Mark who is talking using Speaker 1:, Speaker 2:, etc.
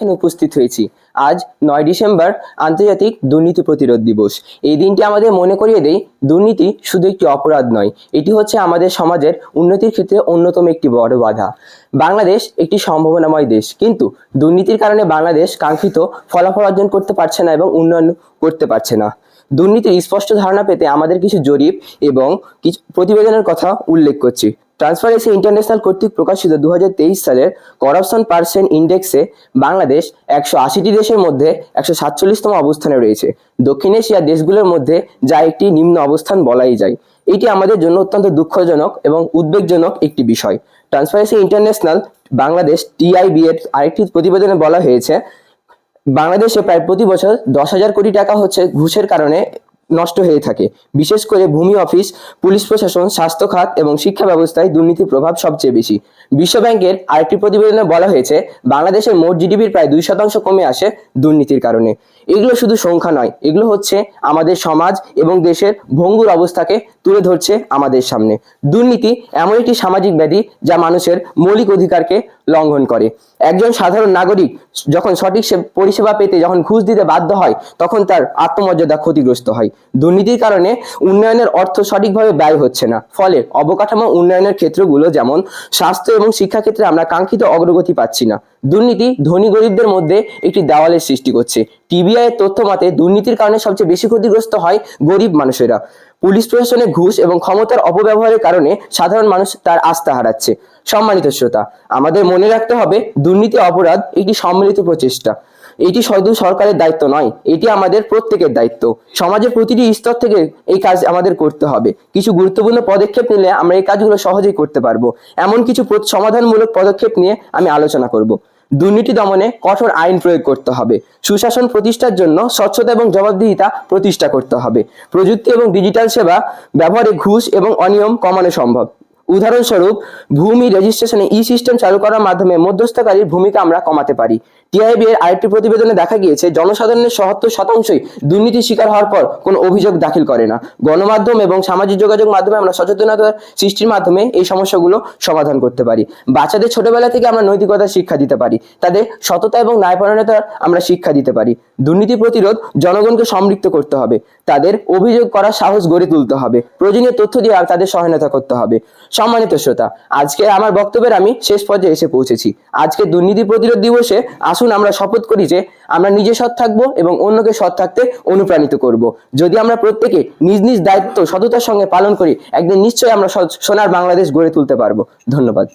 Speaker 1: এখানে উপস্থিত হয়েছি। আজ নয় ডিসেম্বর আন্তর্জাতিক দুর্নীতি প্রতিরোধ দিবস। এই দিনটি আমাদের মনে করিয়ে দেয়, দুর্নীতি শুধু একটি অপরাধ নয়, এটি হচ্ছে আমাদের সমাজের উন্নতির ক্ষেত্রে অন্যতম একটি বড় বাধা। বাংলাদেশ একটি সম্ভাবনাময় দেশ, কিন্তু দুর্নীতির কারণে বাংলাদেশ কাঙ্ক্ষিত ফলাফল অর্জন করতে পারছে না এবং উন্নয়ন করতে পারছে না। দুর্নীতির স্পষ্ট ধারণা পেতে আমাদের কিছু জরিপ এবং কিছু প্রতিবেদনের কথা উল্লেখ করছি। ট্রান্সপারেন্সি ইন্টারন্যাশনাল কর্তৃক প্রকাশিত দু হাজার তেইশ সালের করাপশন পার্সেন্ট ইন্ডেক্সে বাংলাদেশ একশো আশিটি দেশের মধ্যে একশো সাতচল্লিশতম অবস্থানে রয়েছে। দক্ষিণ এশিয়ার দেশগুলোর মধ্যে যা একটি নিম্ন অবস্থান বলাই যায়। এটি আমাদের জন্য অত্যন্ত দুঃখজনক এবং উদ্বেগজনক একটি বিষয়। ট্রান্সপারেন্সি ইন্টারন্যাশনাল বাংলাদেশ টিআইবি এর আরেকটি প্রতিবেদনে বলা হয়েছে বাংলাদেশে প্রায় প্রতি বছর দশ হাজার কোটি টাকা হচ্ছে ঘুষের কারণে নষ্ট হয়ে থাকে। বিশেষ করে ভূমি অফিস, পুলিশ প্রশাসন, স্বাস্থ্য খাত এবং শিক্ষা ব্যবস্থায় দুর্নীতির প্রভাব সবচেয়ে বেশি। বিশ্ব ব্যাংকের আরেকটি প্রতিবেদনে বলা হয়েছে, বাংলাদেশের মোট জিডিপির প্রায় দুই শতাংশ কমে আসে দুর্নীতির কারণে। এগুলো শুধু সংখ্যা নয়, এগুলো হচ্ছে আমাদের সমাজ এবং দেশের ভঙ্গুর অবস্থাকে তুলে ধরছে আমাদের সামনে। দুর্নীতি এমন একটি সামাজিক ব্যাধি যা মানুষের মৌলিক অধিকারকে লঙ্ঘন করে। একজন সাধারণ নাগরিক যখন সঠিক পরিষেবা পেতে যখন ঘুষ দিতে বাধ্য হয়, তখন তার আত্মমর্যাদা ক্ষতিগ্রস্ত হয়। দুর্নীতির কারণে উন্নয়নের অর্থ সঠিকভাবে ব্যয় হচ্ছে না। ফলে অবকাঠামো উন্নয়নের ক্ষেত্রগুলো যেমন স্বাস্থ্য এবং শিক্ষা ক্ষেত্রে আমরা কাঙ্ক্ষিত অগ্রগতি পাচ্ছি না, দুর্নীতি ধনী গরিবদের মধ্যে একটি দেওয়ালের সৃষ্টি করছে। টিবিআই এর তথ্য মতে, দুর্নীতির কারণে সবচেয়ে বেশি ক্ষতিগ্রস্ত হয় গরিব মানুষেরা। পুলিশ প্রশাসনে ঘুষ এবং ক্ষমতার অপব্যবহারের কারণে সাধারণ মানুষ তার আস্থা হারাচ্ছে। সম্মানিত শ্রোতা, আমাদের মনে রাখতে হবে দুর্নীতি অপরাধ একটি সম্মিলিত প্রচেষ্টা। এটি শুধু সরকারের দায়িত্ব নয়, এটি আমাদের প্রত্যেকের দায়িত্ব। সমাজের প্রতিটি স্তর থেকে এই কাজ আমাদের করতে হবে। কিছু গুরুত্বপূর্ণ পদক্ষেপ নিলে আমরা এই কাজগুলো সহজেই করতে পারব। এমন কিছু সমাধানমূলক পদক্ষেপ নিয়ে আমি আলোচনা করব। দুর্নীতি দমনে কঠোর আইন প্রয়োগ করতে হবে। সুশাসন প্রতিষ্ঠার জন্য স্বচ্ছতা এবং জবাবদিহিতা প্রতিষ্ঠা করতে হবে। প্রযুক্তি এবং ডিজিটাল সেবা ব্যবহারে ঘুষ এবং অনিয়ম কমানো সম্ভব। উদাহরণস্বরূপ, ভূমি রেজিস্ট্রেশনে ই সিস্টেম চালু করার মাধ্যমে মধ্যস্থকারীর ভূমিকা আমরা কমাতে পারি। টিআইবি এর আরেকটি প্রতিবেদনে দেখা গিয়েছে, জনসাধারণের সত্তর শতাংশই দুর্নীতির শিকার হওয়ার পর কোনো অভিযোগ দাখিল করে না। গণমাধ্যম এবং সামাজিক যোগাযোগ মাধ্যমে আমরা সচেতনতা সৃষ্টির মাধ্যমে এই সমস্যাগুলো সমাধান করতে পারি। বাচ্চাদের ছোটবেলা থেকে আমরা নৈতিকতার শিক্ষা দিতে পারি। তাদের সততা এবং ন্যায়পরায়ণতা আমরা শিক্ষা দিতে পারি। দুর্নীতি প্রতিরোধ জনগণকে সম্পৃক্ত করতে হবে। তাদের অভিযোগ করার সাহস গড়ে তুলতে হবে। প্রয়োজনীয় তথ্য দিয়ে তাদের সহায়তা করতে হবে। সম্মানিত শ্রোতা, আজকে আমার বক্তব্যের আমি শেষ পর্যায়ে এসে পৌঁছেছি। আজকে দুর্নীতি প্রতিরোধ দিবসে আসুন আমরা শপথ করি যে আমরা নিজে সৎ থাকব এবং অন্যকে সৎ থাকতে অনুপ্রাণিত করব। যদি আমরা প্রত্যেকে নিজ নিজ দায়িত্ব, সততার সঙ্গে পালন করি, একদিন নিশ্চয়ই আমরা সোনার বাংলাদেশ গড়ে তুলতে পারব। ধন্যবাদ।